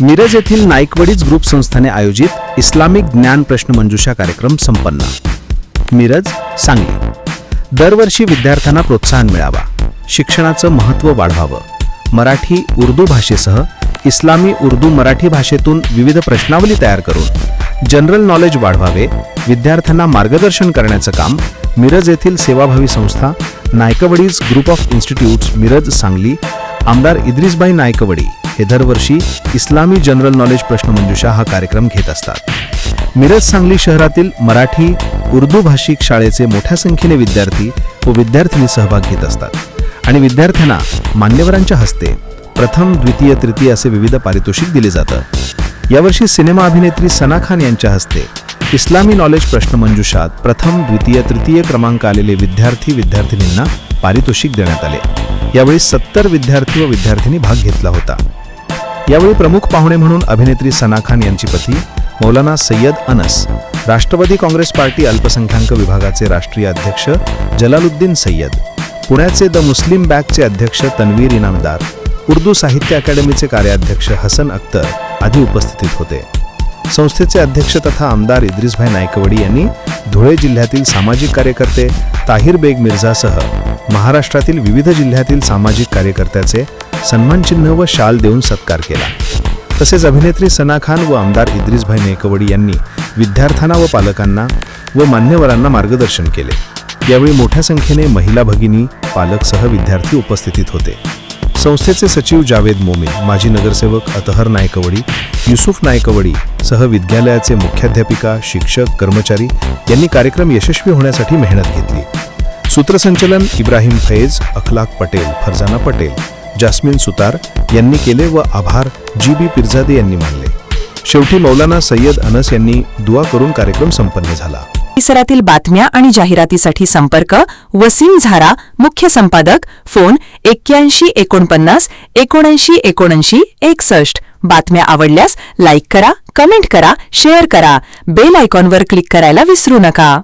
मिरज येथील नाईकवडीज ग्रुप संस्थाने आयोजित इस्लामिक ज्ञान प्रश्न मंजुषा कार्यक्रम संपन्न. मिरज सांगली. दरवर्षी विद्यार्थ्यांना प्रोत्साहन मिळावा. शिक्षणाचं महत्त्व वाढवावं. मराठी उर्दू भाषेसह इस्लामी उर्दू मराठी भाषेतून विविध प्रश्नावली तयार करून जनरल नॉलेज वाढवावे विद्यार्थ्यांना मार्गदर्शन करण्याचं काम मिरज येथील सेवाभावी संस्था Naikwadi's group of institutes Miraj Sangli आमदार इद्रिसबाई नायकवडी हे दरवर्षी इस्लामी जनरल नॉलेज प्रश्नमंजुषा हा कार्यक्रम घेत असतात. मिरज सांगली शहरातील मराठी उर्दू भाषिक शाळेचे मोठ्या संख्येने विद्यार्थी व विद्यार्थिनी सहभाग घेत असतात आणि विद्यार्थ्यांना मान्यवरांच्या हस्ते प्रथम द्वितीय तृतीय असे विविध पारितोषिक दिले जातं. यावर्षी सिनेमा अभिनेत्री सना खान यांच्या हस्ते इस्लामी नॉलेज प्रश्नमंजुषात प्रथम द्वितीय तृतीय क्रमांक आलेले विद्यार्थी विद्यार्थिनींना पारितोषिक देण्यात आले. यावेळी सत्तर विद्यार्थी व विद्यार्थिनी भाग घेतला होता. यावेळी प्रमुख पाहुणे म्हणून अभिनेत्री सना खान यांची पती मौलाना सय्यद अनस राष्ट्रवादी काँग्रेस पार्टी अल्पसंख्याक विभागाचे राष्ट्रीय अध्यक्ष जलालुद्दीन सय्यद पुण्याचे द मुस्लिम बॅगचे अध्यक्ष तन्वीर इनामदार उर्दू साहित्य अकादमीचे कार्याध्यक्ष हसन अख्तर आदी उपस्थितीत होते. संस्थेचे अध्यक्ष तथा आमदार इद्रिसभाई नायकवडी यांनी धुळे जिल्ह्यातील सामाजिक कार्यकर्ते ताहिर बेग मिर्झासह महाराष्ट्रातील विविध जिल्ह्यातील सामाजिक कार्यकर्त्याचे सन्मानचिन्ह व शाल देऊन सत्कार केला. तसेच अभिनेत्री सना खान व आमदार इद्रिसभाई नायकवडी यांनी विद्यार्थ्यांना व पालकांना व मान्यवरांना मार्गदर्शन केले. यावेळी मोठ्या संख्येने महिला भगिनी पालकसह विद्यार्थी उपस्थितीत होते. संस्थेचे सचिव जावेद मोमे माजी नगरसेवक अतहर नायकवडी युसुफ नायकवडी सह विद्यालयाचे मुख्याध्यापिका शिक्षक कर्मचारी यांनी कार्यक्रम यशस्वी होण्यासाठी मेहनत घेतली. सूत्रसंचलन इब्राहिम फैज अखलाक पटेल फरजाना पटेल जास्मिन सुतार यांनी केले व आभार जी बी पिरजादे यांनी मानले. शेवटी मौलाना सय्यद अनस यांनी दुआ करून कार्यक्रम संपन्न झाला. परिसरातील बातम्या आणि जाहिरातीसाठी संपर्क वसीम झारा मुख्य संपादक फोन एक्क्याऐंशी एकोणपन्नास एकोणऐंशी एकोणऐंशी एकसष्ट. बातम्या आवडल्यास लाईक करा कमेंट करा शेअर करा. बेल आयकॉनवर क्लिक करायला विसरू नका.